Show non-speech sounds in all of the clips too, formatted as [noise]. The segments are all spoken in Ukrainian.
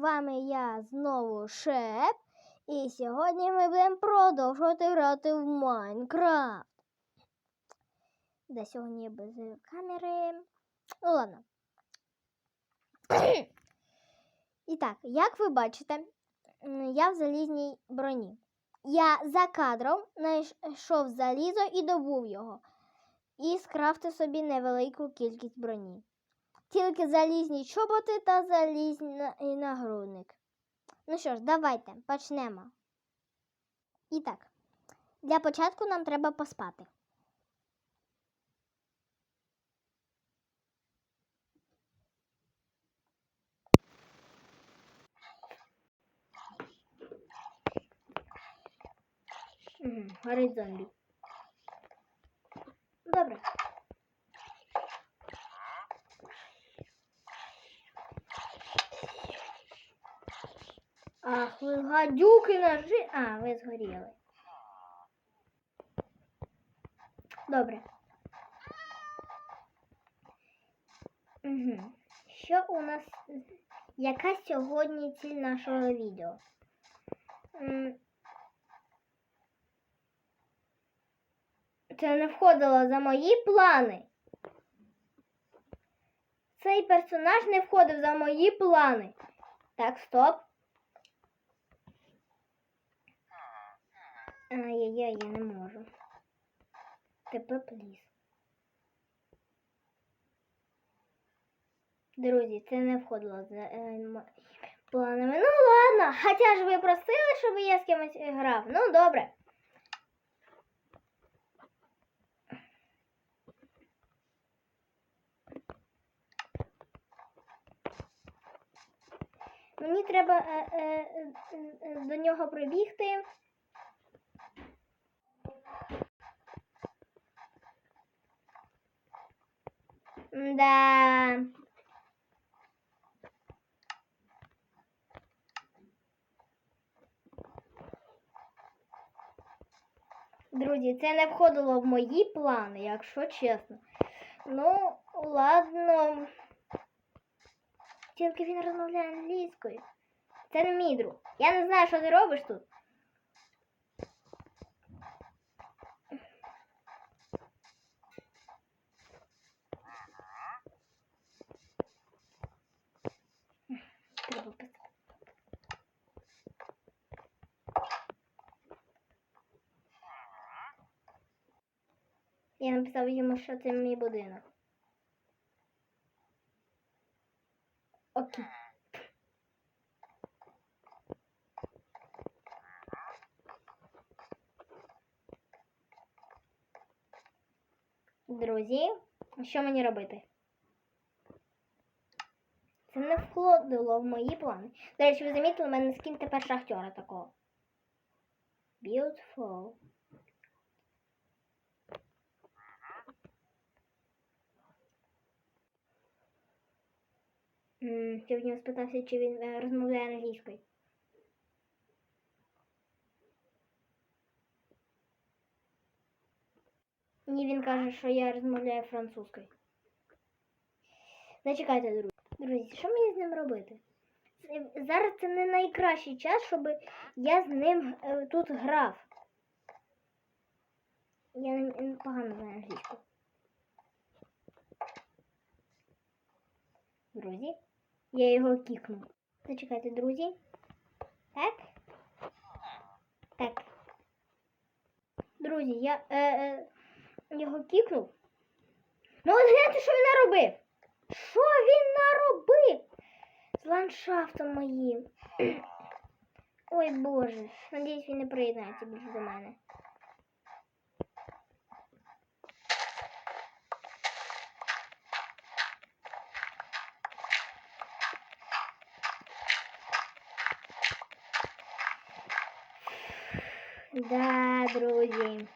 вами я знову Шеп. І сьогодні ми будемо продовжувати грати в Майнкрафт. Де сьогодні без камери. Ну ладно. І так, як ви бачите, я в залізній броні. Я за кадром знайшов залізо і добув його. І скрафтив собі невелику кількість броні. Тільки залізні чоботи та залізний нагрудник. Ну що ж, давайте почнемо. І так, для початку нам треба поспати. Горить зомбі. Добре. Ах, ви гадюки ножи. А, ви згоріли. Добре. Угу. Що у нас? Яка сьогодні ціль нашого відео? Це не входило за мої плани. Цей персонаж не входив за мої плани. Так, стоп. Ай-яй-яй, я не можу. ТП пліс. Друзі, це не входило за е, планами. Ну ладно, хоча ж ви просили, щоб я з кимось грав. Ну добре. Мені треба е, е, е, до нього прибігти. Да. Друзі, це не входило в мої плани, якщо чесно. Ну, ладно. Тільки він розмовляє англійською. Це не мій друг. Я не знаю, що ти робиш тут. Треба писати. Я написав йому, що це мій будинок. Окей. Друзі, що мені робити? Це не входило в мої плани. До речі, ви замітили, в мене скін тепер шахтера такого. Beautiful. Я в нього спитався, чи він е, розмовляє англійською. Ні, він каже, що я розмовляю французькою. Зачекайте, друзі. Друзі, що мені з ним робити? Зараз це не найкращий час, щоб я з ним е, тут грав. Я не погано знаю англійську. Друзі, я його кікну. Зачекайте, друзі. Так? Так. Друзі, я е, е, його кікнув. Ну от гляньте, що він наробив. Що він наробив? З ландшафтом моїм. [clears throat] Ой Боже. Надіюсь, він не приєднається більше до мене. Да, друзі.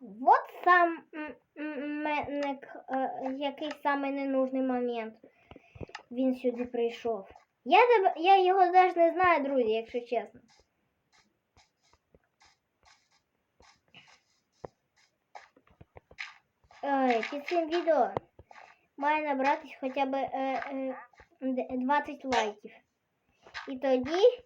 Вот сам е, який самий ненужний момент він сюди прийшов. Я я його навіть не знаю, друзі, якщо чесно. Ой, під цим відео має набратись хоча б е, е, 20 лайків. І тоді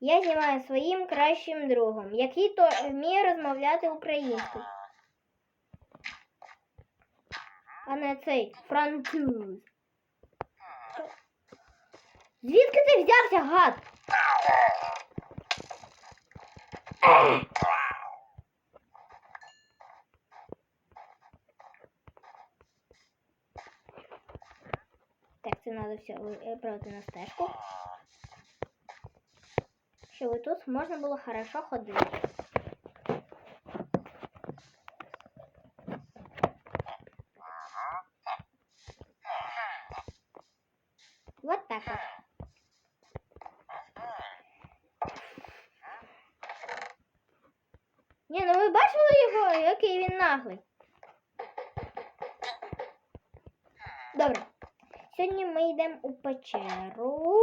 я знімаю своїм кращим другом, який то вміє розмовляти українською. А не цей француз. Звідки ти взявся, гад? Так, це треба все виправити на стежку. Щоб тут можна було хорошо ходити. Вот так вот. Ні, ну ви бачили його, який він наглий. Добре. Сьогодні ми йдемо у печеру.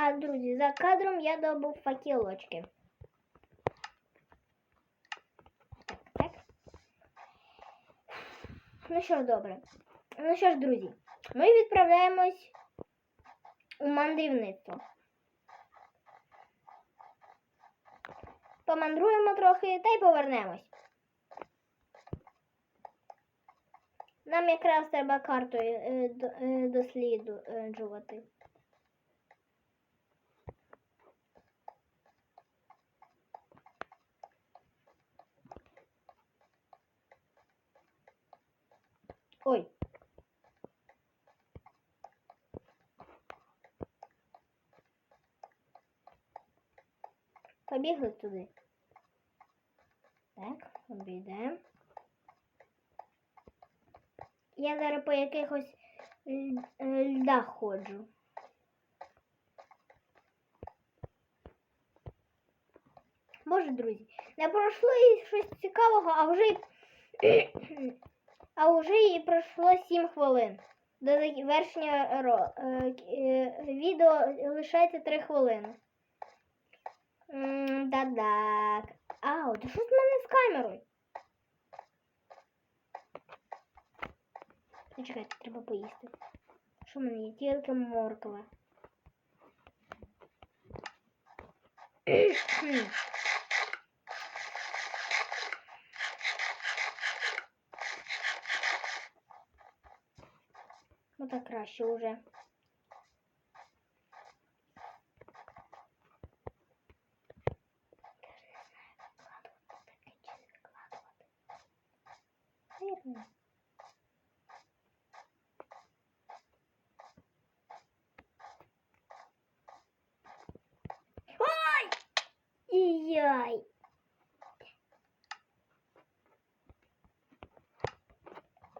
А, друзі, за кадром я добув факелочки. Так, так. Ну що ж, добре. Ну що ж, друзі, ми відправляємось у мандрівництво. Помандруємо трохи та й повернемось. Нам якраз треба картою е, е, досліджувати. Ой. Побігли туди. Так, обійдемо. Я зараз по якихось е, льдах ходжу. Може, друзі, не пройшло і щось цікавого, а вже а вже і пройшло 7 хвилин. До завершення е, е, відео лишається 3 хвилини. М, Да-так. Ау, то що з мене з камерою? Ну, чекайте, треба поїсти. Що в мене є? Тільки морква. [clears throat] так краще уже. Ой! Яй!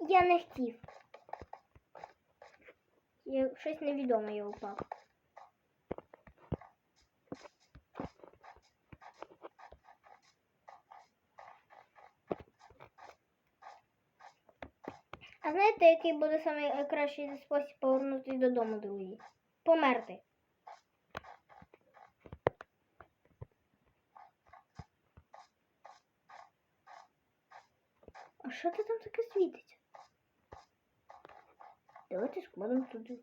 Я не. Я щось невідоме я упав. А знаєте, який буде найкращий спосіб повернутися додому, друзі? Померти. А що це там таке світиться? Давайте складемо туди.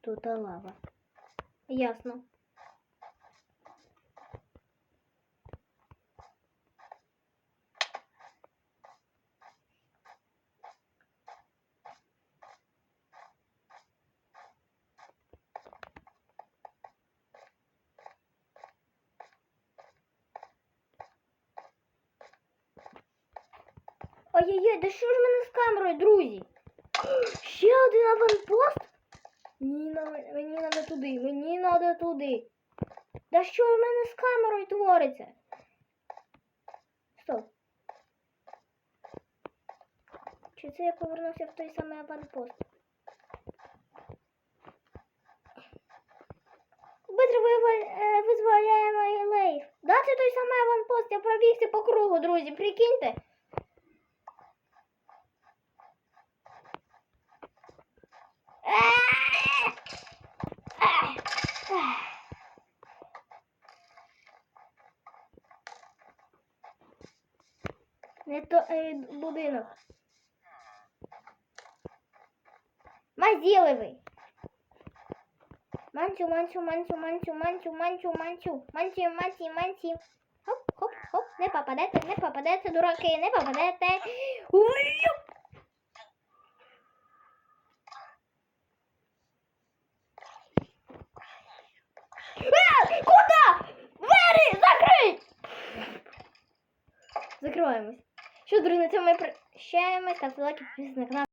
Тут лава. Ясно. Ой-ой-ой, да що ж мене з камерою, друзі? Ще один аванпост? Ні, на- мені треба туди, мені треба туди. Да що в мене з камерою твориться? Стоп. Чи це я повернувся в той самий аванпост? Быстро е, визволяємо Елейв. Да, це той самий аванпост, я пробігся по кругу, друзі, прикиньте. Не то е, будинок. Мазілевий. Манчу, манчу, манчу, манчу, манчу, манчу, манчу, манчу, манчу, манчу. Хоп, хоп, хоп, не попадете, не попадете, дураки, не попадете. Уй! Закриваємось. Що, друзі, на цьому ми прощаємось. Ставте лайки, підписуйтесь на канал.